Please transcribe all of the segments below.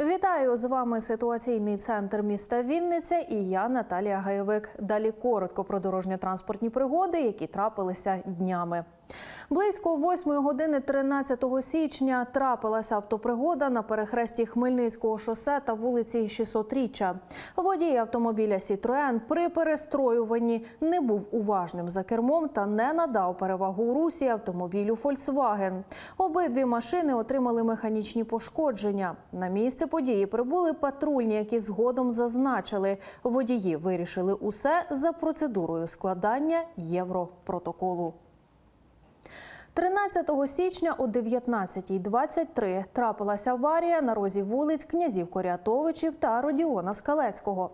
Вітаю з вами ситуаційний центр міста Вінниця і я Наталія Гайовик. Далі коротко про дорожньо-транспортні пригоди, які трапилися днями. Близько 8 години 13 січня трапилася автопригода на перехресті Хмельницького шосе та вулиці 600-річчя. Водій автомобіля Сітроен при перестроюванні не був уважним за кермом та не надав перевагу русі автомобілю Volkswagen. Обидві машини отримали механічні пошкодження. На місце події прибули патрульні, які згодом зазначили, водії вирішили усе за процедурою складання європротоколу. 13 січня о 19.23 трапилася аварія на розі вулиць князів Корятовичів та Родіона Скалецького.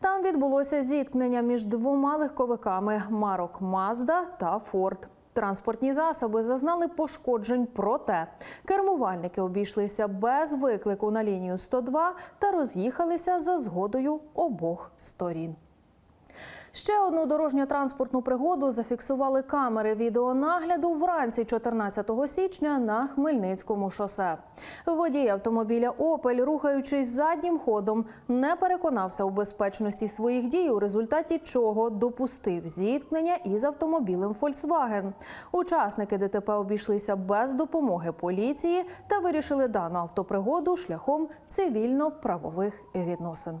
Там відбулося зіткнення між двома легковиками марок Мазда та Форд. Транспортні засоби зазнали пошкоджень, проте кермувальники обійшлися без виклику на лінію 102 та роз'їхалися за згодою обох сторін. Ще одну дорожньо-транспортну пригоду зафіксували камери відеонагляду вранці 14 січня на Хмельницькому шосе. Водій автомобіля Опель, рухаючись заднім ходом, не переконався у безпечності своїх дій, у результаті чого допустив зіткнення із автомобілем Volkswagen. Учасники ДТП обійшлися без допомоги поліції та вирішили дану автопригоду шляхом цивільно-правових відносин.